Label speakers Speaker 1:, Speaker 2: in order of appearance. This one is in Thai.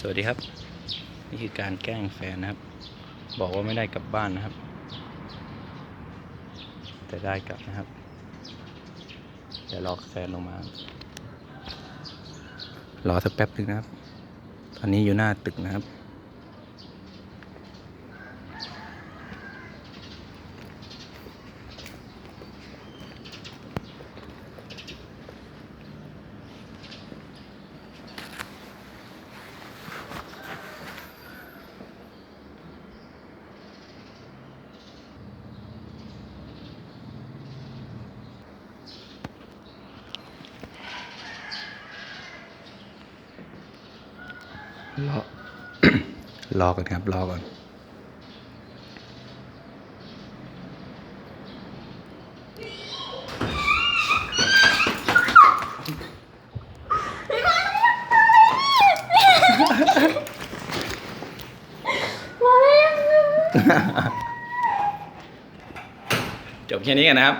Speaker 1: สวัสดีครับ นี่คือการแกล้งแฟนนะครับ บอกว่าไม่ได้กลับบ้านนะครับ แต่ได้กลับนะครับเดี๋ยวรอแฟนลงมา รอสักแป๊บนึงนะครับ ตอนนี้อยู่หน้าตึกนะครับ รอรอก่อนครับรอก่อนจบแค่นี้กันนะครับ